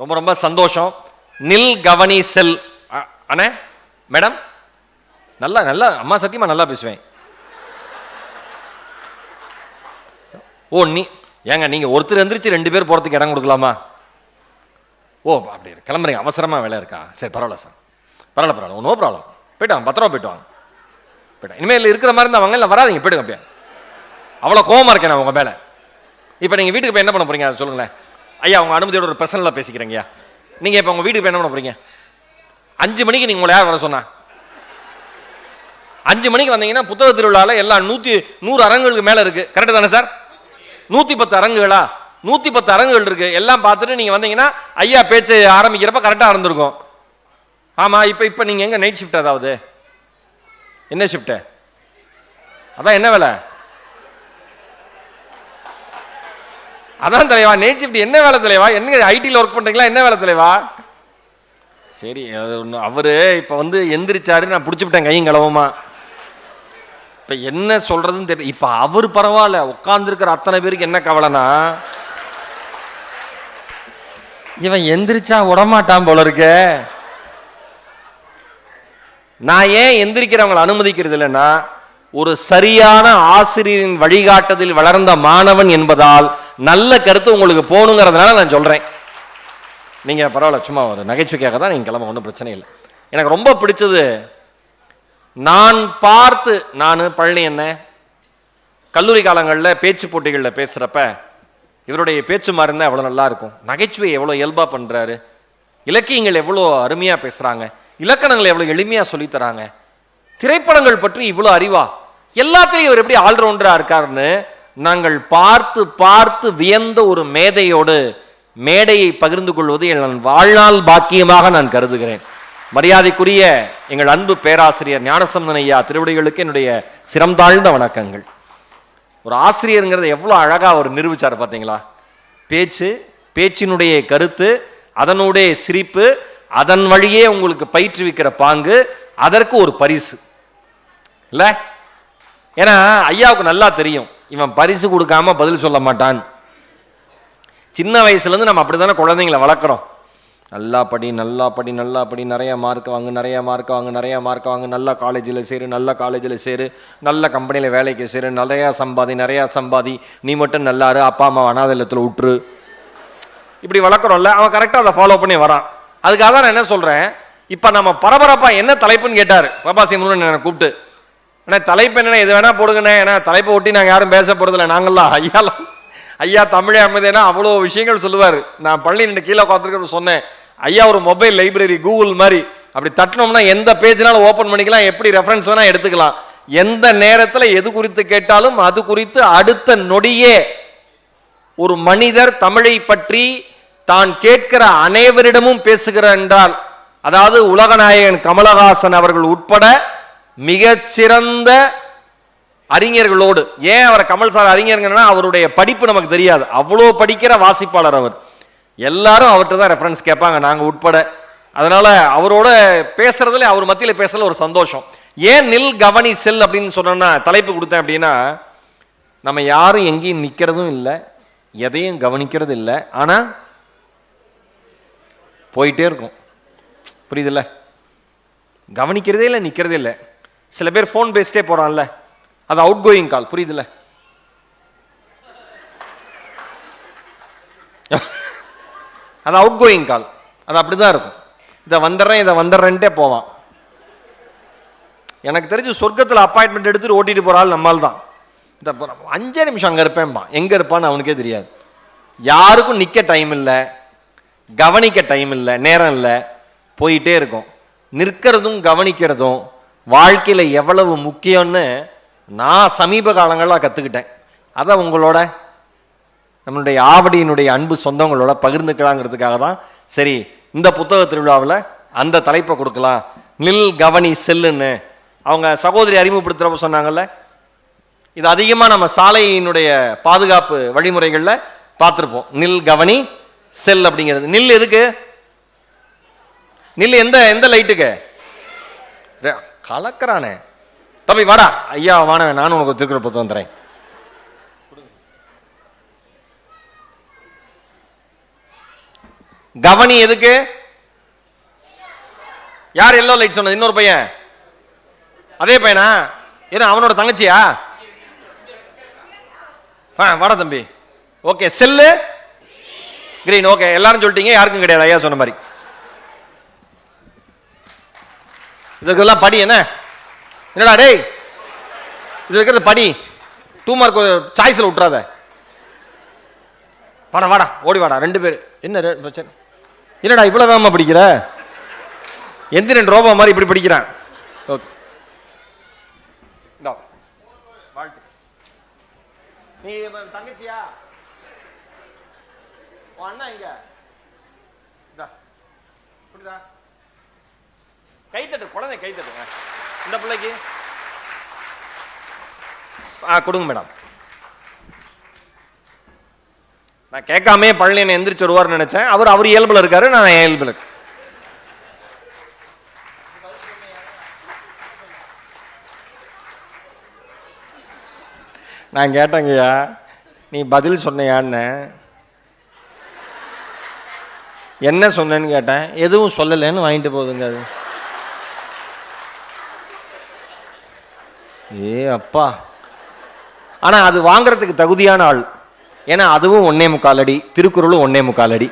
ரொம்ப ரொம்ப சந்தோஷம். நில் கவனி செல். அ- அண்ணே மேடம்? நல்லா நல்லா அம்மா சத்தியமா நல்லா பேசுவேன். ஓ நீ ஏங்க நீங்கள் ஒருத்தர் எந்திரிச்சு ரெண்டு பேர் போகிறதுக்கு இடம் கொடுக்கலாமா? ஓ அப்படி கிளம்புறீங்க. அவசரமாக வேலை இருக்கா? சரி பரவாயில்ல சார். பரவாயில்ல பரவாயில்ல. நோ ப்ராப்ளம் போயிட்டு வாங்க பத்திரமா போயிட்டு வாங்க. போயிட்டு இனிமேல் இருக்கிற மாதிரி இருந்தால் வாங்க இல்லை வராதீங்க போயிடுங்க அப்படியே. அவ்வளோ கோவமாக இருக்கேன் நான் உங்கள் மேலே. இப்போ நீங்கள் வீட்டுக்கு போய் என்ன பண்ண போகிறீங்க அதை சொல்லுங்களேன். ஐயா உங்கள் அனுமதியோட ஒரு பர்சனலாக பேசிக்கிறீங்கய்யா நீங்கள் இப்போ உங்கள் வீட்டுக்கு போய் என்ன பண்ண போகிறீங்க அஞ்சு மணிக்கு நீங்கள் உங்களை யார் வர சொன்னா? அஞ்சு மணிக்கு வந்தீங்கன்னா புத்தக திருவிழாவில் எல்லாம் நூற்றி நூறு அரங்குகளுக்கு மேலே இருக்குது கரெக்டு தானே சார் நூற்றி பத்து அரங்குகளா? நூற்றி பத்து அரங்குகள் இருக்குது எல்லாம் பார்த்துட்டு நீங்கள் வந்தீங்கன்னா ஐயா பேச்சு ஆரம்பிக்கிறப்ப கரெக்டாக இருந்திருக்கும். ஆமாம் இப்போ இப்போ நீங்கள் எங்கே நைட் ஷிஃப்ட் அதாவது என்ன ஷிஃப்ட்டு அதான் என்ன வேலை? அதான் தலைவா நேச்சு இப்படி என்ன வேலை தலைவா? என்ன ஐடியில் ஒர்க் பண்ணுறீங்களா என்ன வேலை தலைவா? சரி அது ஒன்று அவர் இப்போ வந்து எந்திரிச்சாரு நான் பிடிச்சிவிட்டேன் கையும் களவுமா. இப்போ என்ன சொல்கிறதுன்னு தெரியல இப்போ அவர் பரவாயில்ல உட்காந்துருக்கிற அத்தனை பேருக்கு என்ன கவலைனா இவன் எந்திரிச்சா விடமாட்டான் போல இருக்க. நான் ஏன் எந்திரிக்கிறவங்களை அனுமதிக்கிறது இல்லைன்னா ஒரு சரியான ஆசிரியரின் வழிகாட்டுதலில் வளர்ந்த மாணவன் என்பதால் நல்ல கருத்து உங்களுக்கு போகணுங்கிறதுனால நான் சொல்கிறேன் நீங்கள் பரவாயில்ல சும்மா ஒரு நகைச்சுவைக்காக தான் நீங்கள் கிளம்ப ஒன்றும் பிரச்சனை இல்லை. எனக்கு ரொம்ப பிடிச்சது நான் பார்த்து நான் பழனி என்ன கல்லூரி காலங்களில் பேச்சு போட்டிகளில் பேசுகிறப்ப இவருடைய பேச்சு மாதிரி இருந்தால் எவ்வளோ நல்லா இருக்கும். நகைச்சுவை எவ்வளோ இயல்பாக பண்ணுறாரு இலக்கியங்கள் எவ்வளோ அருமையாக பேசுகிறாங்க இலக்கணங்கள் எவ்வளோ எளிமையாக சொல்லித்தராங்க திரைப்படங்கள் பற்றி இவ்வளோ அறிவா? எல்லாத்துலேயும் இவர் எப்படி ஆல்ரவுண்டராக இருக்காருன்னு நாங்கள் பார்த்து பார்த்து வியந்த ஒரு மேதையோடு மேடையை பகிர்ந்து கொள்வது என் வாழ்நாள் பாக்கியமாக நான் கருதுகிறேன். மரியாதைக்குரிய எங்கள் அன்பு பேராசிரியர் ஞானசம்பந்தன் ஐயா திருவடிகளுக்கு என்னுடைய சிரம் தாழ்ந்த வணக்கங்கள். ஒரு ஆசிரியருங்கிறத எவ்வளோ அழகாக அவர் நிரூபிச்சார் பார்த்தீங்களா? பேச்சு பேச்சினுடைய கருத்து அதனுடைய சிரிப்பு அதன் வழியே உங்களுக்கு பயிற்றுவிக்கிற பாங்கு அதற்கு ஒரு பரிசு. இல்லை? ஏன்னா ஐயாவுக்கு நல்லா தெரியும். இவன் பரிசு கொடுக்காம பதில் சொல்ல மாட்டான். சின்ன வயசுலேருந்து நம்ம அப்படி தானே குழந்தைங்களை வளர்க்குறோம். நல்லா படி நல்லா படி நல்லா படி நிறையா மார்க் வாங்கு நிறையா மார்க் வாங்கு நிறையா மார்க் வாங்கு நல்ல காலேஜில் சேரு நல்ல காலேஜில் சேரு நல்ல கம்பெனியில் வேலைக்கு சேரு நிறையா சம்பாதி நிறையா சம்பாதி நீ மட்டும் நல்லாரு அப்பா அம்மா அனாதலத்தில் விட்டுரு இப்படி வளர்க்குறோம்ல அவன் கரெக்டாக அதை ஃபாலோ பண்ணி வரான். அதுக்காக தான் நான் என்ன சொல்கிறேன் இப்போ நம்ம பரபரப்பாக என்ன தலைப்புன்னு கேட்டார் பிரபாசி முருகன் என்னை கூப்பிட்டு. ஆனால் தலைப்பு என்னென்ன இது வேணால் போடுங்கண்ணே. ஏன்னா தலைப்பை ஒட்டி நாங்கள் யாரும் பேச போகிறதில்ல நாங்கள்லாம் ஐயாலாம் ஐயா தமிழே அமைதினா அவ்வளோ விஷயங்கள் சொல்லுவார். நான் பள்ளி நின்று கீழே உட்காந்துருக்க சொன்னேன் ஐயா ஒரு மொபைல் லைப்ரரி கூகுள் மாதிரி அப்படி தட்டினோம்னா எந்த பேஜ்னாலும் ஓப்பன் பண்ணிக்கலாம். எப்படி ரெஃபரன்ஸ் வேணால் எடுத்துக்கலாம். எந்த நேரத்தில் எது குறித்து கேட்டாலும் அது குறித்து அடுத்த நொடியே ஒரு மனிதர் தமிழை பற்றி தான் கேட்கிற அனைவரிடமும் பேசுகிறார் என்றால் அதாவது உலகநாயகன் கமலஹாசன் அவர்கள் உட்பட மிகச்சிறந்த அறிஞர்களோடு. ஏன் அவரை கமல் சார் அறிஞர்ங்கன்னா அவருடைய படிப்பு நமக்கு தெரியாது. அவ்வளோ படிக்கிற வாசிப்பாளர் அவர். எல்லாரும் அவர்கிட்ட தான் ரெஃபரன்ஸ் கேட்பாங்க. நாங்கள் உட்பட. அதனால் அவரோட பேசுறதுல அவர் மத்தியில் பேசுறதுல ஒரு சந்தோஷம். ஏன் நில் கவனி செல் அப்படின்னு சொன்னோன்னா தலைப்பு கொடுத்தேன் அப்படின்னா நம்ம யாரும் எங்கேயும் நிற்கிறதும் இல்லை எதையும் கவனிக்கிறது இல்லை. ஆனால் போயிட்டே இருக்கும். புரியுதுல்ல? கவனிக்கிறதே இல்லை நிற்கிறதே இல்லை. சில பேர் ஃபோன் பேசிட்டே போகிறான்ல அது அவுட் கோயிங் கால் புரியுதுல்ல? அது அவுட் கோயிங் கால் அது அப்படி தான் இருக்கும். இதை வந்துடுறேன் இதை வந்துடுறேன்ட்டே போவான். எனக்கு தெரிஞ்சு சொர்க்கத்தில் அப்பாயின்மெண்ட் எடுத்துட்டு ஓட்டிட்டு போகிற ஆள் நம்மால் தான். இந்த அஞ்சே நிமிஷம் அங்கே இருப்பேன்பான். எங்கே இருப்பான்னு அவனுக்கே தெரியாது. யாருக்கும் நிற்க டைம் இல்லை கவனிக்க டைம் இல்லை நேரம் இல்லை போயிட்டே இருக்கும். நிற்கிறதும் கவனிக்கிறதும் வாழ்க்கையில் எவ்வளவு முக்கியம்னு நான் சமீப காலங்களாக கற்றுக்கிட்டேன் அதை உங்களோட நம்மளுடைய ஆவடியினுடைய அன்பு சொந்தங்களோட பகிர்ந்துக்கலாங்கிறதுக்காக தான். சரி இந்த புத்தக திருவிழாவில் அந்த தலைப்பை கொடுக்கலாம். நில் கவனி செல்லுன்னு. அவங்க சகோதரி அறிமுகப்படுத்துகிறப்ப சொன்னாங்கல்ல இது அதிகமாக நம்ம சாலையினுடைய பாதுகாப்பு வழிமுறைகளில் பார்த்துருப்போம். நில் கவனி செல் அப்படிங்கிறது. நில் எதுக்கு? நில் எந்த எந்த லைட்டுக்கு? கலக்கிறானே. தம்பி வாடா. ஐயா வானவன் நானும் உனக்கு திருக்குற திருக்குறள் புத்தகம் தரேன். கவனி எதுக்கு? யார் எல்லோ லைட் சொன்னது? இன்னொரு பையன். அதே பையனா? ஏன்னா அவனோட தங்கச்சியா? ஆ வாடா தம்பி. Okay cell. கிரீன் ஓகே எல்லாரும் சொல்லிட்டீங்க யாருக்கும் கிடையாது. ஐயா சொன்ன மாதிரி. இதுக்கெல்லாம் படி என்ன? என்னடா டேய்? இது இருக்கிறது படி. டூ மார்க் சாய்ஸில் விட்றாத வாடா வாடா ஓடி வாடா ரெண்டு பேர். என்ன பிரச்சனை? என்னடா இவ்வளோ வேகமாக படிக்கிற? ரெண்டு ரோபா மாதிரி இப்படி படிக்கிறான். ஓகே. வாழ்த்து. நீ தங்கச்சியா? அண்ணா இங்க புரியுதா? கைத்தட்டு குழந்தை கைத்தட்டுங்க இந்த பிள்ளைக்கு. ஆ கொடுங்க மேடம். நான் கேட்காமே பழனி என்ன எந்திரிச்சு வருவார்னு நினைச்சேன். அவர் அவர் இயல்பில் இருக்காரு நான் இயல்பில் இருக்கேன். நான் கேட்டேங்கய்யா நீ பதில் சொன்னையான்னு. என்ன சொன்னேன்னு கேட்டேன். எதுவும் சொல்லலைன்னு வாங்கிட்டு போகுதுங்க அது. ஏ அப்பா. ஆனால் அது வாங்கிறதுக்கு தகுதியான ஆள். ஏன்னா அதுவும் ஒன்னே முக்கால் அடி திருக்குறளும் ஒன்னே முக்கால் அடி.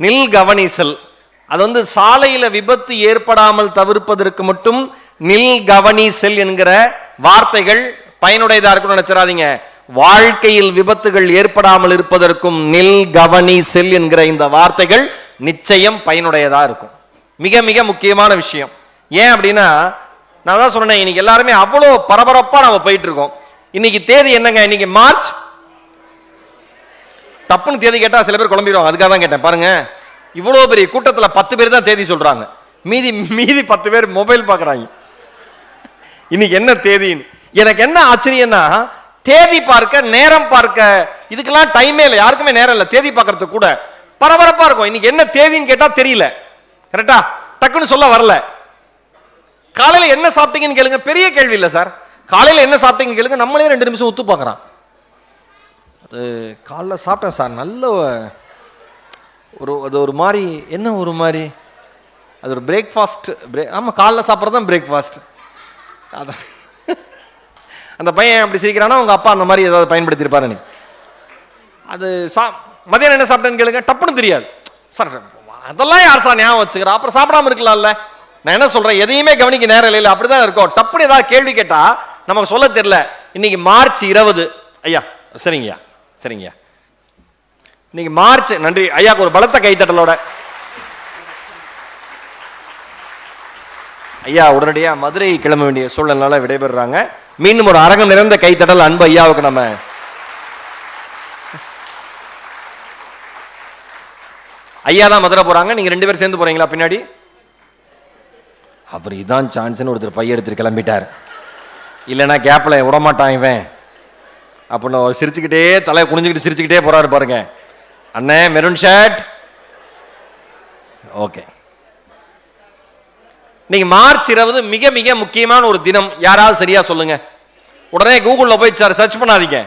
நில் கவனிசல். அது வந்து சாலையில் விபத்து ஏற்படாமல் தவிர்ப்பதற்கு மட்டும் நில் கவனிசல் என்கிற வார்த்தைகள் பயனுடையதாக இருக்கும்னு நினைச்சிடாதீங்க. வாழ்க்கையில் விபத்துகள் ஏற்படாமல் இருப்பதற்கும் நில் கவனி செல் என்கிற இந்த வார்த்தைகள் நிச்சயம் பயனுடையதாக இருக்கும். மிக மிக முக்கியமான விஷயம். ஏன் அப்படின்னா நான் தான் சொன்னேன் இன்னைக்கு எல்லாருமே அவ்வளோ பரபரப்பாக நம்ம போயிட்டு இருக்கோம் இன்னைக்கு தேதி என்னங்க? இன்னைக்கு மார்ச்? தப்புன்னு தேதி கேட்டால் சில பேர் குழம்பிடுவாங்க. அதுக்காக தான் கேட்டேன் பாருங்க. இவ்வளோ பெரிய கூட்டத்தில் பத்து பேர் தான் தேதி சொல்கிறாங்க மீதி மீதி பத்து பேர் மொபைல் பார்க்குறாங்க இன்னைக்கு என்ன தேதின்னு? எனக்கு என்ன ஆச்சரியம்னா தேதி பார்க்க நேரம் பார்க்க இதுக்கெல்லாம் டைமே இல்லை. யாருக்குமே நேரம் இல்லை. தேதி பார்க்கறது கூட பரபரப்பாக இருக்கும். இன்னைக்கு என்ன தேதின்னு கேட்டால் தெரியல. கரெக்டா டக்குன்னு சொல்ல வரல. காலையில் என்ன சாப்பிட்டீங்கன்னு கேளுங்க. பெரிய கேள்வி இல்லை சார். காலையில் என்ன சாப்பிட்டீங்கன்னு கேளுங்க. நம்மளே ரெண்டு நிமிஷம் ஒத்து பார்க்குறான். அது காலைல சாப்பிட்டேன் சார். நல்ல ஒரு அது ஒரு மாதிரி என்ன ஒரு மாதிரி? அது ஒரு பிரேக்ஃபாஸ்ட் பிரே ஆமாம் காலைல சாப்பிட்றது தான் பிரேக்ஃபாஸ்ட் அதான். அந்த பையன் அப்படி சிரிக்கிறானா அவங்க அப்பா அந்த மாதிரி ஏதாவது பயன்படுத்தியிருப்பாரு எனக்கு. அது சா மதியானம் என்ன சாப்பிட்டேன்னு கேளுங்க. டப்புன்னு தெரியாது. சார் அதெல்லாம் யார் சார் ஞாபகம் வச்சுக்கிறா? அப்புறம் சாப்பிடாம இருக்கலாம்ல. நான் என்ன சொல்றேன்? எதையுமே கவனிக்க நேரம் இல்லை அப்படிதான் இருக்கும். டப்புன்னு ஏதாவது கேள்வி கேட்டா நமக்கு சொல்ல தெரியல. இன்னைக்கு மார்ச் இருபது. ஐயா சரிங்கய்யா சரிங்கய்யா. இன்னைக்கு மார்ச் நன்றி. ஐயாக்கு ஒரு பலத்த கைத்தட்டலோட ஐயா உடனடியாக மதுரை கிளம்ப வேண்டிய சூழல்னால விடைபெறுறாங்க. மீண்டும் ஒரு அரங்கம் நிறைந்த கைத்தட்டல் அன்பு ஐயாவுக்கு நம்ம. ஐயா தான் மதுரை போறாங்க. நீங்க ரெண்டு பேரும் சேர்ந்து போறீங்களா பின்னாடி? அப்புறம் இதான் சான்ஸ்னு ஒருத்தர் பைய எடுத்துட்டு கிளம்பிட்டார். இல்லைனா கேப்பில் விடமாட்டான் இவன். அப்படின்னு சிரிச்சுக்கிட்டே தலையை குனிஞ்சுக்கிட்டு சிரிச்சுக்கிட்டே போகிறாரு பாருங்க. அண்ணே மெரூன் ஷர்ட் ஓகே இன்னைக்கு மார்ச் இருபது மிக மிக முக்கியமான ஒரு தினம். யாராவது சரியா சொல்லுங்க. உடனே கூகுளில் போய் சர்ச் பண்ணாதீங்க.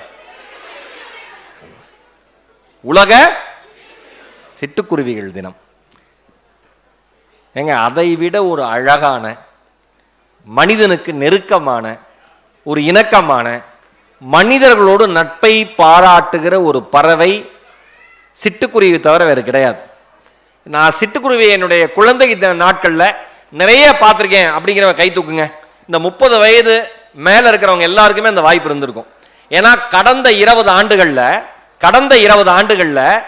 உலக சிட்டுக்குருவிகள் தினம். ஏங்க அதை விட ஒரு அழகான மனிதனுக்கு நெருக்கமான ஒரு இணக்கமான மனிதர்களோடு நட்பை பாராட்டுகிற ஒரு பறவை சிட்டுக்குருவி தவிர வேறு கிடையாது. நான் சிட்டுக்குருவி என்னுடைய குழந்தை த- நாட்களில் நிறைய பார்த்துருக்கேன் அப்படிங்கிறவங்க கை தூக்குங்க. இந்த முப்பது வயது மேலே இருக்கிறவங்க எல்லாருக்குமே அந்த வாய்ப்பு இருந்திருக்கும். ஏன்னா கடந்த இருபது ஆண்டுகளில் கடந்த இருபது ஆண்டுகளில்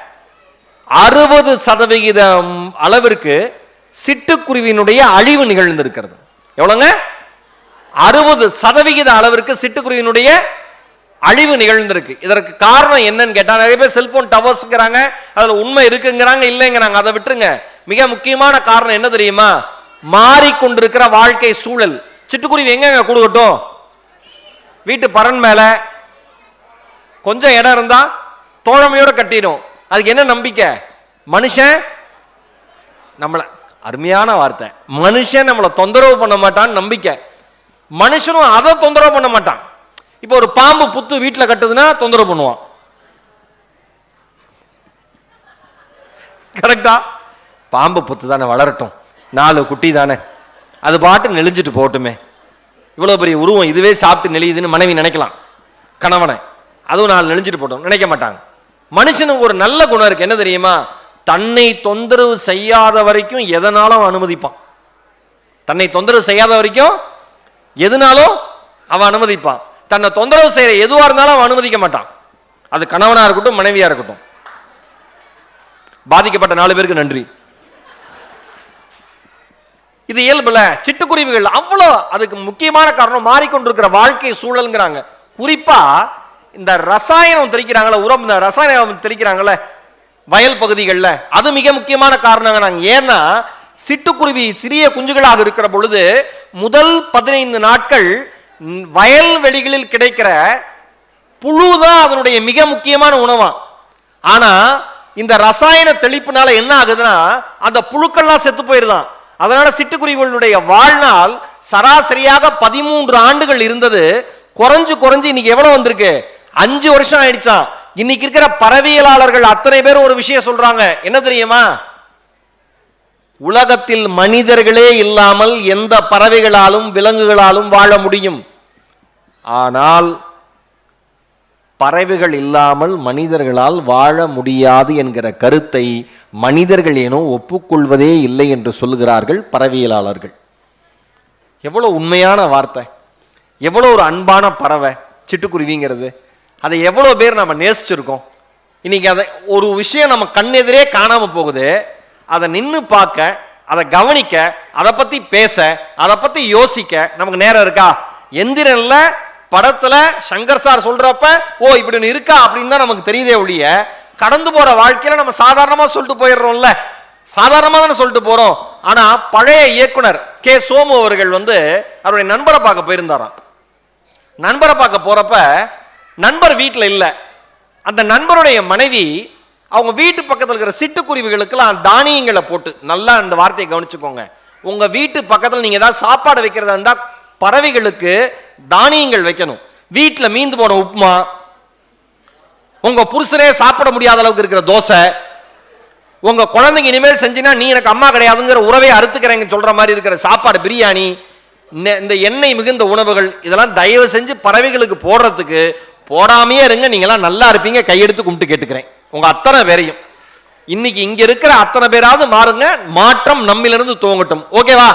அறுபது சதவிகிதம் அளவிற்கு சிட்டுக்குருவியினுடைய அழிவு நிகழ்ந்திருக்கிறது. எவ்வளோங்க? அறுபது சதவிகித அளவிற்கு சிட்டுக்குருவியினுடைய அழிவு நிகழ்ந்திருக்கு. இதற்கு காரணம் என்னன்னு கேட்டால் நிறைய பேர் செல்போன் டவர்ஸ்ங்கிறாங்க அதில் உண்மை இருக்குங்கிறாங்க இல்லைங்கிறாங்க அதை விட்டுருங்க. மிக முக்கியமான காரணம் என்ன தெரியுமா? மாறிக்கொண்டிருக்கிற வாழ்க்கை சூழல். சிட்டுக்குருவி எங்கெங்க கொடுக்கட்டும் வீட்டு பரன் மேலே. கொஞ்சம் இடம் இருந்தால் தோழமையோடு கட்டிடும். அதுக்கு என்ன நம்பிக்கை? மனுஷன் நம்மளை அருமையான வார்த்தை. மனுஷன் நம்மளை தொந்தரவு பண்ண மாட்டான்னு நம்பிக்கை. மனுஷனும் அதை தொந்தரவு பண்ண மாட்டான். இப்போ ஒரு பாம்பு புத்து வீட்டில் கட்டுதுன்னா தொந்தரவு பண்ணுவான். கரெக்டா பாம்பு புத்து தானே வளரட்டும். நாலு குட்டி தானே. அது பாட்டு நெளிஞ்சிட்டு போகட்டுமே. இவ்வளோ பெரிய உருவம் இதுவே சாப்பிட்டு நெளியுதுன்னு மனைவி நினைக்கலாம். கணவனை. அதுவும் நாலு நெளிஞ்சிட்டு போட்டோம் நினைக்க மாட்டாங்க. மனுஷனுக்கு ஒரு நல்ல குணம் இருக்கு. என்ன தெரியுமா? தன்னை தொந்தரவு செய்யாத வரைக்கும் எதனாலும் அனுமதிப்பான். தன்னை தொந்தரவு செய்யாத வரைக்கும் எதுனாலும் அவன் அனுமதிப்பான். தன்னை தொந்தரவு செய்ய எதுவாக இருந்தாலும் அவன் அனுமதிக்க மாட்டான். அது கணவனாக இருக்கட்டும் மனைவியாக இருக்கட்டும். பாதிக்கப்பட்ட நாலு பேருக்கு நன்றி. இது இயல்புல சிட்டுக்குருவிகள் அவ்வளோ அதுக்கு முக்கியமான காரணம் மாறிக்கொண்டிருக்கிற வாழ்க்கை சூழல்ங்கிறாங்க. குறிப்பா இந்த ரசாயனம் தெளிக்கிறாங்களே உரம் இந்த ரசாயனம் தெளிக்கிறாங்களே வயல் பகுதிகளில். அது மிக முக்கியமான காரணங்கிறாங்க ஏன்னா சிட்டுக்குருவி சிறிய குஞ்சுகளாக இருக்கிற பொழுது முதல் பதினைந்து நாட்கள் வயல் வயல்வெளிகளில் கிடைக்கிற புழு தான் அதனுடைய மிக முக்கியமான உணவா. ஆனா இந்த ரசாயன தெளிப்புனால என்ன ஆகுதுன்னா அந்த புழுக்கள்லாம் செத்து போயிருதான். அதனால சிட்டுக்குருவிகளுடைய வாழ்நாள் சராசரியாக பதிமூன்று ஆண்டுகள் இருந்தது. குறைஞ்சு குறைஞ்சு இன்னைக்கு எவ்வளவு வந்திருக்கு? அஞ்சு வருஷம் ஆயிடுச்சாம். இன்னைக்கு இருக்கிற பறவையலாளர்கள் அத்தனை பேரும் ஒரு விஷயம் சொல்றாங்க. என்ன தெரியுமா? உலகத்தில் மனிதர்களே இல்லாமல் எந்த பறவைகளாலும் விலங்குகளாலும் வாழ முடியும். ஆனால் பறவைகள் இல்லாமல் மனிதர்களால் வாழ முடியாது என்கிற கருத்தை மனிதர்கள் ஏனோ ஒப்புக்கொள்வதே இல்லை என்று சொல்கிறார்கள் பறவையலாளர்கள் எவ்வளோ உண்மையான வார்த்தை. எவ்வளோ ஒரு அன்பான பறவை சிட்டுக்குருவிங்கிறது. அதை எவ்வளோ பேர் நம்ம நேசிச்சிருக்கோம்? இன்றைக்கி அதை ஒரு விஷயம் நம்ம கண்ணெதிரே காணாமல் போகுது. அதை நின்று பார்க்க அதை கவனிக்க அதை பற்றி பேச அதை பற்றி யோசிக்க நமக்கு நேரம் இருக்கா? எந்திரனில் படத்தில் சங்கர் சார் சொல்கிறப்ப ஓ இப்படி ஒன்று இருக்கா? அப்படின்னு தான் நமக்கு தெரியுதே ஒழிய கடந்து போகிற வாழ்க்கையில் நம்ம சாதாரணமாக சொல்லிட்டு போயிடுறோம்ல. சாதாரணமாக தானே சொல்லிட்டு போகிறோம் ஆனால் பழைய இயக்குனர் கே. சோமு அவர்கள் வந்து அவருடைய நண்பரை பார்க்க போயிருந்தாராம். நண்பரை பார்க்க போகிறப்ப நண்பர் வீட்டில் இல்லை. அந்த நண்பருடைய மனைவி அவங்க வீட்டு பக்கத்தில் இருக்கிற சிட்டுக்குருவிகளுக்கெல்லாம் தானியங்களை போட்டு நல்லா அந்த வார்த்தையை கவனிச்சுக்கோங்க. உங்கள் வீட்டு பக்கத்தில் நீங்கள் ஏதாவது சாப்பாடு வைக்கிறதா இருந்தால் பறவைகளுக்கு தானியங்கள் வைக்கணும். வீட்டில் மீந்து போன உப்புமா உங்கள் புருஷனே சாப்பிட முடியாத அளவுக்கு இருக்கிற தோசை உங்கள் குழந்தைங்க இனிமேல் செஞ்சினா நீ எனக்கு அம்மா கிடையாதுங்கிற உறவை அறுத்துக்கிறேங்க சொல்கிற மாதிரி இருக்கிற சாப்பாடு பிரியாணி இந்த எண்ணெய் மிகுந்த உணவுகள் இதெல்லாம் தயவு செஞ்சு பறவைகளுக்கு போடுறதுக்கு போடாமையே இருங்க நீங்களாம் நல்லா இருப்பீங்க கையெடுத்து கும்பிட்டு கேட்டுக்கிறேன். உங்கள் அத்தனை பேரையும். இன்னைக்கு இங்க இருக்கிற அத்தனை பேராவது மாறுங்க மாற்றம் நம்மிலிருந்து துவங்கட்டும். ஓகேவா?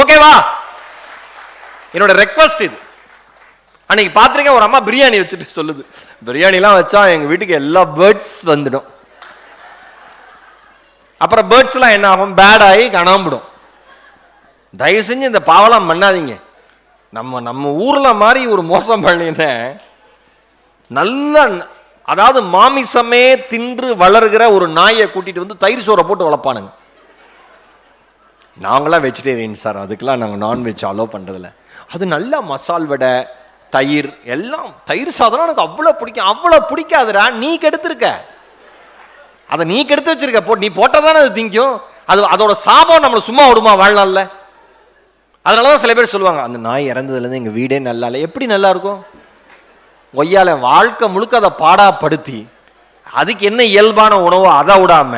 ஓகேவா? என்னோட ரெக்வஸ்ட் இது. அன்னைக்கு பார்த்துருக்கேன் ஒரு அம்மா பிரியாணி வச்சுட்டு சொல்லுது. பிரியாணிலாம் வச்சா எங்கள் வீட்டுக்கு எல்லா பேர்ட்ஸ் வந்துடும். அப்புறம் பேர்ட்ஸ்லாம் என்ன ஆகும்? பேட் ஆகி கணாம்பிடும் தயவு செஞ்சு இந்த பாவலாம் பண்ணாதீங்க. நம்ம நம்ம ஊரில் மாதிரி ஒரு மோசம் பண்ணினேன். நல்ல அதாவது மாமிசமே தின்று வளர்கிற ஒரு நாயை கூட்டிட்டு வந்து தயிர் சோறை போட்டு வளர்ப்பானுங்க. நாங்களாம் வெஜிடேரியன் சார் அதுக்கெல்லாம் நாங்கள் நான்வெஜ் அலோவ் பண்ணுறதில்ல அது நல்லா மசால் வடை தயிர் எல்லாம். தயிர் சாதம் எனக்கு அவ்வளோ பிடிக்கும். அவ்வளோ பிடிக்காதுடா. நீ கெடுத்திருக்க. அதை நீ கெடுத்து வச்சிருக்க. போ நீ போட்டால் தானே அது திங்கும். அது அதோட சாபம் நம்மளை சும்மா விடுமா வாழ்நாளில்? அதனால தான் சில பேர் சொல்லுவாங்க அந்த நாய் இறந்ததுலேருந்து எங்கள் வீடே நல்லா இல்லை. எப்படி நல்லா இருக்கும்? ஒய்யால வாழ்க்கை முழுக்க அதை பாடாப்படுத்தி அதுக்கு என்ன இயல்பான உணவோ அதை விடாம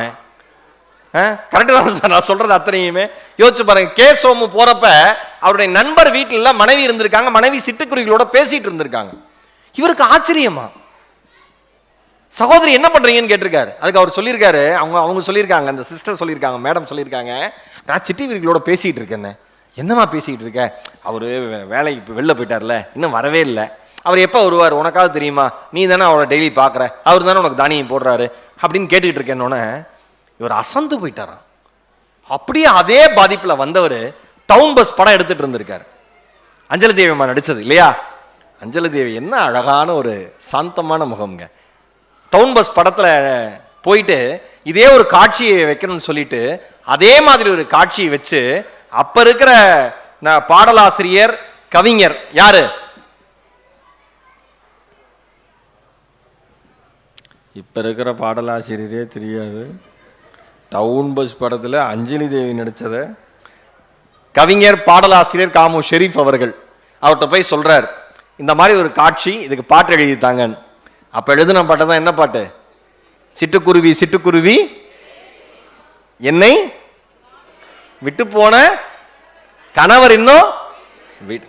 கரெக்டு தான் சார் நான் சொல்றது அத்தனையுமே. யோசிச்சு பாருங்க கே. சோமு போறப்ப அவருடைய நண்பர் வீட்டில் மனைவி இருந்திருக்காங்க மனைவி சிட்டுக்குருவிகளோட பேசிட்டு இருந்திருக்காங்க. இவருக்கு ஆச்சரியமா? சகோதரி என்ன பண்றீங்கன்னு கேட்டிருக்காரு. அதுக்கு அவர் சொல்லியிருக்காரு அவங்க அவங்க சொல்லியிருக்காங்க அந்த சிஸ்டர் சொல்லியிருக்காங்க மேடம் சொல்லியிருக்காங்க. நான் சிட்டுக்குருவிகளோட பேசிட்டு இருக்கேன்னு என்னம்மா பேசிட்டு இருக்க? அவர் வேலைக்கு வெளில போயிட்டார்ல இன்னும் வரவே இல்லை. அவர் எப்போ வருவார்? உனக்காவது தெரியுமா? நீ தானே அவரை டெய்லி பார்க்குற. அவர் தானே உனக்கு தானியம் போடுறாரு. அப்படின்னு கேட்டுக்கிட்டு இருக்கேன்னொன்னே இவர் அசந்து போயிட்டாராம். அப்படியே அதே பாதிப்பில் வந்தவர் டவுன் பஸ் படம் எடுத்துகிட்டு இருந்திருக்காரு. அஞ்சலி தேவியம்மா அம்மா இல்லையா? அஞ்சலி தேவி என்ன அழகான ஒரு சாந்தமான முகம்ங்க. டவுன் பஸ் படத்தில் போயிட்டு இதே ஒரு காட்சியை வைக்கணும்னு சொல்லிட்டு அதே மாதிரி ஒரு காட்சியை வச்சு அப்போ இருக்கிற நான் பாடலாசிரியர் கவிஞர் யாரு? இப்போ இருக்கிற பாடலாசிரியரே தெரியாது. டவுன் பஸ் படத்தில் அஞ்சலி தேவி நடித்ததை கவிஞர் பாடலாசிரியர் காமு ஷெரீஃப் அவர்கள் அவர்கிட்ட போய் சொல்கிறார் இந்த மாதிரி ஒரு காட்சி இதுக்கு பாட்டு எழுதித்தாங்கன்னு அப்போ எழுதின பாட்டு தான் என்ன பாட்டு? சிட்டுக்குருவி சிட்டுக்குருவி. என்னை விட்டு போன கணவர் இன்னும் வீடு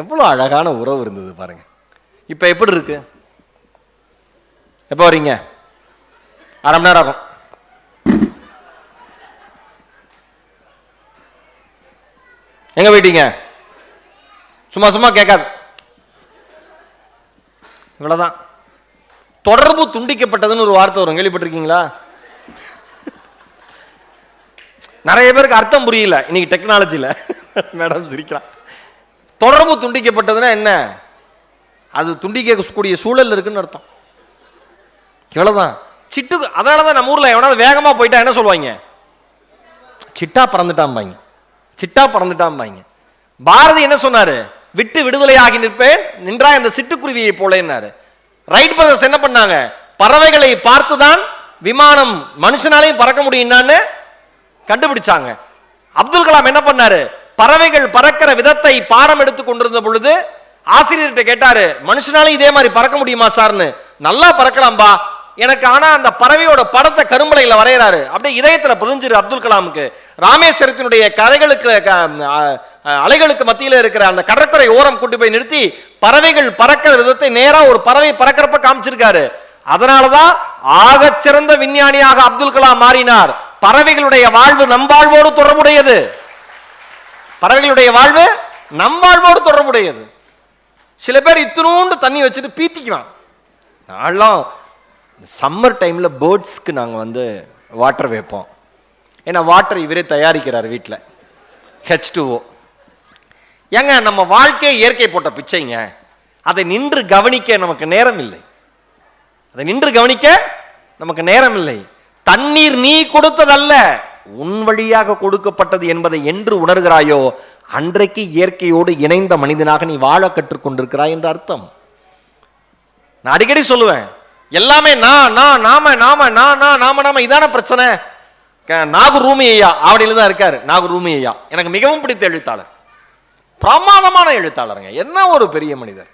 எவ்வளோ அழகான உறவு இருந்தது பாருங்க. இப்போ எப்படி இருக்குது எப்போ வரீங்க? அரை மணி நேரம் ஆகும். எங்க போயிட்டீங்க? சும்மா சும்மா கேட்காது. இவ்வளோதான் தொடர்பு துண்டிக்கப்பட்டதுன்னு ஒரு வார்த்தை வரும். கேள்விப்பட்டிருக்கீங்களா? நிறைய பேருக்கு அர்த்தம் புரியல. இன்னைக்கு டெக்னாலஜியில் மேடம் சிரிக்கிறான். தொடர்பு துண்டிக்கப்பட்டதுன்னா என்ன? அது துண்டிக்கக்கூடிய சூழல் இருக்குன்னு அர்த்தம். இவ்வளவுதான். சிட்டு அதனால தான் நம்ம ஊரில் எவனாவது வேகமாக போயிட்டா என்ன சொல்லுவாங்க? சிட்டா பறந்துட்டாம்பாங்க. சிட்டா பறந்துட்டாம்பாங்க. பாரதி என்ன சொன்னாரு? விட்டு விடுதலையாகி நிற்பேன் நின்றா இந்த சிட்டுக்குருவியை போலேன்னாரு. ரைட் பிரதர்ஸ் என்ன பண்ணாங்க? பறவைகளை பார்த்து தான் விமானம் மனுஷனாலையும் பறக்க முடியும்னான்னு கண்டுபிடிச்சாங்க. அப்துல் கலாம் என்ன பண்ணாரு? பறவைகள் பறக்கிற விதத்தை பாடம் எடுத்து கொண்டிருந்த பொழுது ஆசிரியர்கிட்ட கேட்டாரு மனுஷனாலும் இதே மாதிரி பறக்க முடியுமா சார்னு? நல்லா பறக்கலாம்பா. எனக்கு ஆனால் அந்த பறவையோட படத்தை கரும்பலையில வரைகிறாரு அப்படியே இதயத்தில் புரிஞ்சிரு அப்துல் கலாமுக்கு. ராமேஸ்வரத்தினுடைய கரைகளுக்கு அலைகளுக்கு மத்தியில இருக்கிற அந்த கடற்கரை ஓரம் கூட்டி போய் நிறுத்தி பறவைகள் பறக்கிற விதத்தை நேரா ஒரு பறவை பறக்கிறப்ப காமிச்சிருக்காரு. அதனாலதான் ஆகச் சிறந்த விஞ்ஞானியாக அப்துல் கலாம் மாறினார். பறவைகளுடைய வாழ்வு நம் வாழ்வோடு தொடர்புடையது. பறவைகளுடைய வாழ்வு நம் வாழ்வோடு தொடர்புடையது. சில பேர் இத்தினூண்டு தண்ணி வச்சுட்டு பீத்திக்குவான் நான்லாம் சம்மர் டைமில் பேர்ட்ஸ்க்கு நாங்கள் வந்து வாட்டர் வைப்போம். ஏன்னா வாட்டர் இவரே தயாரிக்கிறார் வீட்டில் ஹெச் டூஓ ஏங்க நம்ம வாழ்க்கையை இயற்கை போட்ட பிச்சைங்க. அதை நின்று கவனிக்க நமக்கு நேரம் இல்லை. அதை நின்று கவனிக்க நமக்கு நேரம் இல்லை. தண்ணீர் நீ கொடுத்ததல்ல. உன் வழியாக கொடுக்கப்பட்டது என்பதை என்று உணர்கிறாயோ? அன்றைக்கு இயற்கையோடு இணைந்த மனிதனாக நீ வாழ கற்றுக்கொண்டிருக்கிறாய் என்று அர்த்தம். நான் அடிக்கடி சொல்லுவேன் எல்லாமே நான் நான் நாம நாம நான் நான் நாம நாம இதான பிரச்சனை. க- நாகூர் ரூமி ஐயா ஆவடியில் தான் இருக்காரு நாகூர் ரூமி ஐயா எனக்கு மிகவும் பிடித்த எழுத்தாளர். பிரமாதமான எழுத்தாளருங்க. என்ன ஒரு பெரிய மனிதர்.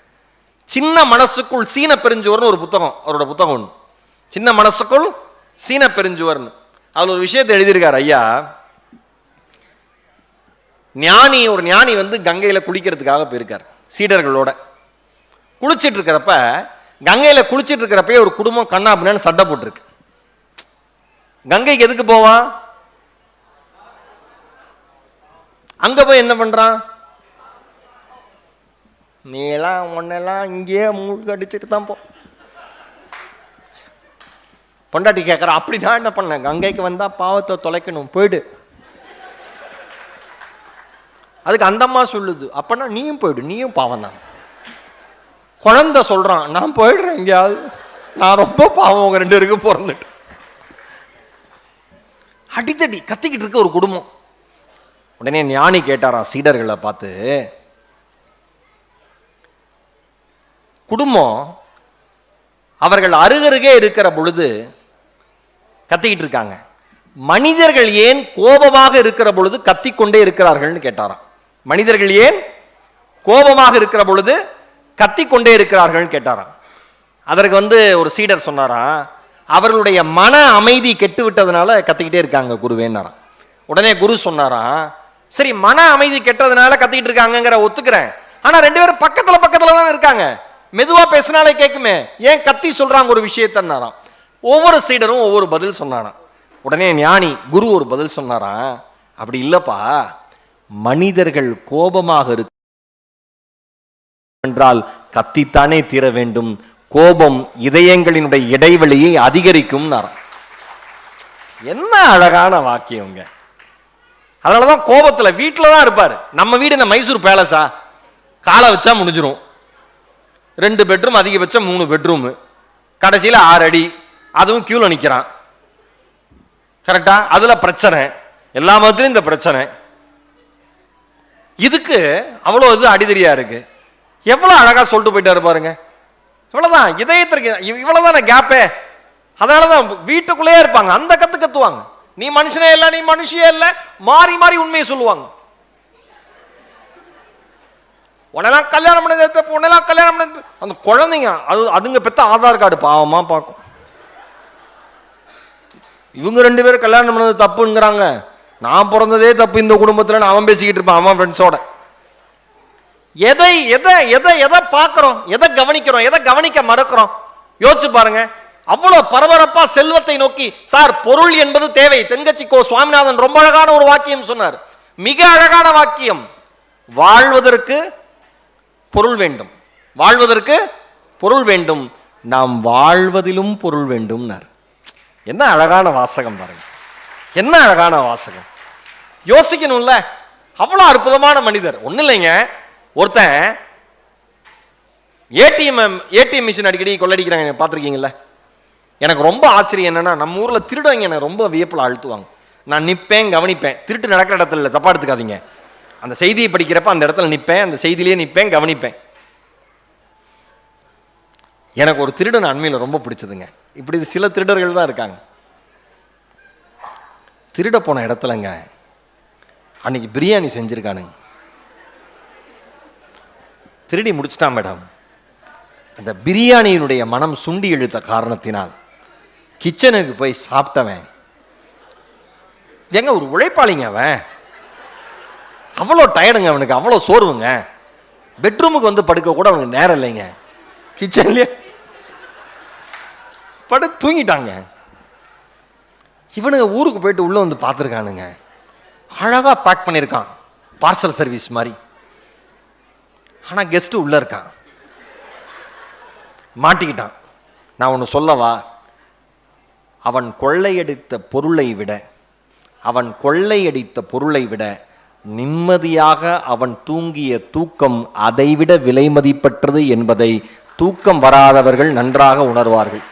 சின்ன மனசுக்குள் சீன பெருஞ்சுவர்னு ஒரு புத்தகம் அவரோட புத்தகம் ஒன்று சின்ன மனசுக்குள் சீன பெருஞ்சுவர்னு. அதில் ஒரு விஷயத்தை எழுதியிருக்கார் ஐயா. ஞானி ஒரு ஞானி வந்து கங்கையில் குளிக்கிறதுக்காக போயிருக்கார் சீடர்களோட. குளிச்சிட்டு இருக்கிறப்ப கங்கையில குளிச்சிட்டு இருக்கிறப்பயே ஒரு குடும்பம் கண்ணா அப்படின்னு சண்டை போட்டிருக்கு. கங்கைக்கு எதுக்கு போவான்? அங்க போய் என்ன பண்றான்? நீ ஒன்னெல்லாம் இங்கேயே மூழ்க அடிச்சுட்டு தான் போ. பொண்டாட்டி கேட்குற அப்படி நான் என்ன பண்ணேன் கங்கைக்கு வந்தா பாவத்தை தொலைக்கணும் போயிடு. அதுக்கு அந்தம்மா சொல்லுது அப்பனா நீயும் போயிடு நீயும் பாவம் தான் குழந்த சொல்றான் நான் போயிடுறேன் எங்கேயாவது. நான் ரொம்ப பாவம் உங்கள் ரெண்டு பேருக்கு பிறந்துட்டு அடித்தடி கத்திக்கிட்டு இருக்க ஒரு குடும்பம். உடனே ஞானி கேட்டாராம் சீடர்களை பார்த்து குடும்பம் அவர்கள் அருகருகே இருக்கிற பொழுது கத்திக்கிட்டு இருக்காங்க மனிதர்கள் ஏன் கோபமாக இருக்கிற பொழுது கத்திக்கொண்டே இருக்கிறார்கள்னு கேட்டாராம். மனிதர்கள் ஏன் கோபமாக இருக்கிற பொழுது கத்திக்கொண்டே இருக்கிறார்கள்னு கேட்டாராம். அதற்கு வந்து ஒரு சீடர் சொன்னாராம் அவர்களுடைய மன அமைதி கெட்டு விட்டதுனால கத்திக்கிட்டே இருக்காங்க குருவேன்னாராம். உடனே குரு சொன்னாராம் சரி மன அமைதி கெட்டதுனால கத்திக்கிட்டு இருக்காங்கங்கிற ஒத்துக்கிறேன். ஆனா ரெண்டு பேரும் பக்கத்துல பக்கத்துல தான் இருக்காங்க. மெதுவா பேசினாலே கேட்குமே ஏன் கத்தி சொல்றாங்க ஒரு விஷயத்தன்னாராம். ஒவ்வொரு சீடரும் ஒவ்வொரு பதில் சொன்னாராம். உடனே ஞானி குரு ஒரு பதில் சொன்னாராம் அப்படி இல்லப்பா. மனிதர்கள் கோபமாக இருக்கு என்றால் கத்தித்தானே தீர வேண்டும். கோபம் இதயங்களினுடைய இடைவெளியை அதிகரிக்கும் என்ன அழகான வாக்கியங்க அதனாலதான் கோபத்துல வீட்டில தான் இருப்பாரு. நம்ம வீடு என்ன மைசூர் பேலஸா? காலை வச்சா முடிஞ்சிரும். ரெண்டு பெட்ரூம் அதிகபட்சம் மூணு பெட்ரூம். கடைசியில் ஆறு அடி. அதுவும் கியூல நிக்கிறான். கரெக்டா அதுல பிரச்சனை. எல்லா மதத்திலும் இந்த பிரச்சனை. இதுக்கு அவ்வளோ இது அடிதடியா இருக்கு. எவ்வளோ அழகாக சொல்லிட்டு போயிட்டாரு பாருங்க. இவ்வளோதான் இதயத்திற்கு இவ்- கேப்பே கேப்பே அதனாலதான் வீட்டுக்குள்ளேயே இருப்பாங்க அந்த கத்து கத்துவாங்க. நீ மனுஷனே இல்லை நீ மனுஷியே இல்லை மாறி மாறி உண்மையை சொல்லுவாங்க. உடனெல்லாம் கல்யாணம் பண்ணது உன்னெல்லாம் கல்யாணம் பண்ணது அந்த குழந்தைங்க அது அதுங்க பெத்த ஆதார் கார்டு பாவமாக பார்க்கும். இவங்க ரெண்டு பேரும் கல்யாணம் பண்ணது தப்புங்கிறாங்க. நான் பிறந்ததே தப்பு இந்த குடும்பத்தில் அவன் பேசிக்கிட்டு இருப்பான் அவன் ஃப்ரெண்ட்ஸோட எதை எதை எதை எதை பார்க்குறோம் எதை கவனிக்கிறோம் எதை கவனிக்க மறக்கிறோம்? யோசிச்சு பாருங்க. அவ்வளோ பரபரப்பா செல்வத்தை நோக்கி சார் பொருள் என்பது தேவை. தென்கட்சி கோ சுவாமிநாதன் ரொம்ப அழகான ஒரு வாக்கியம் சொன்னார். மிக அழகான வாக்கியம். வாழ்வதற்கு பொருள் வேண்டும். வாழ்வதற்கு பொருள் வேண்டும். நாம் வாழ்வதிலும் பொருள் வேண்டும்னார் என்ன அழகான வாசகம் பாருங்க. என்ன அழகான வாசகம். யோசிக்கணும்ல. அவ்வளோ அற்புதமான மனிதர். ஒன்றும் இல்லைங்க. ஒருத்தன் ஏடிஎம் ஏடிஎம் மிஷின் அடிக்கடி கொள்ளடிக்கிறாங்க பார்த்துருக்கீங்களா எனக்கு ரொம்ப ஆச்சரியம் என்னன்னா நம்ம ஊரில் திருடவங்க என்னை ரொம்ப வியப்பில் அழுத்துவாங்க நான் நிற்பேன் கவனிப்பேன். திருட்டு நடக்கிற இடத்துல இல்லை தப்பா எடுத்துக்காதீங்க. அந்த செய்தியை படிக்கிறப்ப அந்த இடத்துல நிற்பேன் அந்த செய்தியிலேயே நிற்பேன் கவனிப்பேன். எனக்கு ஒரு திருடன் அண்மையில் ரொம்ப பிடிச்சதுங்க. இப்படி சில திருடர்கள் தான் இருக்காங்க. திருட போன இடத்துலங்க அன்னைக்கு பிரியாணி செஞ்சுருக்கானுங்க. திருடி முடிச்சிட்டான் மேடம். அந்த பிரியாணியினுடைய மனம் சுண்டி இழுத்த காரணத்தினால் கிச்சனுக்கு போய் சாப்பிட்டவன். எங்க ஒரு உழைப்பாளிங்க அவன்? அவ்வளோ டயர்டுங்க அவனுக்கு அவ்வளோ சோர்வுங்க. பெட்ரூமுக்கு வந்து படுக்க கூட அவனுக்கு நேரம் இல்லைங்க. கிச்சன்லயே படு தூங்கிட்டாங்க. இவனுங்க ஊருக்கு போயிட்டு உள்ளே வந்து பார்த்துருக்கானுங்க. அழகாக பேக் பண்ணியிருக்கான். பார்சல் சர்வீஸ் மாதிரி. ஆனால் கெஸ்ட்டு உள்ளே இருக்கான். மாட்டிக்கிட்டான். நான் ஒன்று சொல்லவா? அவன் கொள்ளையடித்த பொருளை விட அவன் கொள்ளையடித்த பொருளை விட நிம்மதியாக அவன் தூங்கிய தூக்கம் அதைவிட விலை மதிப்பற்றது என்பதை தூக்கம் வராதவர்கள் நன்றாக உணர்வார்கள்.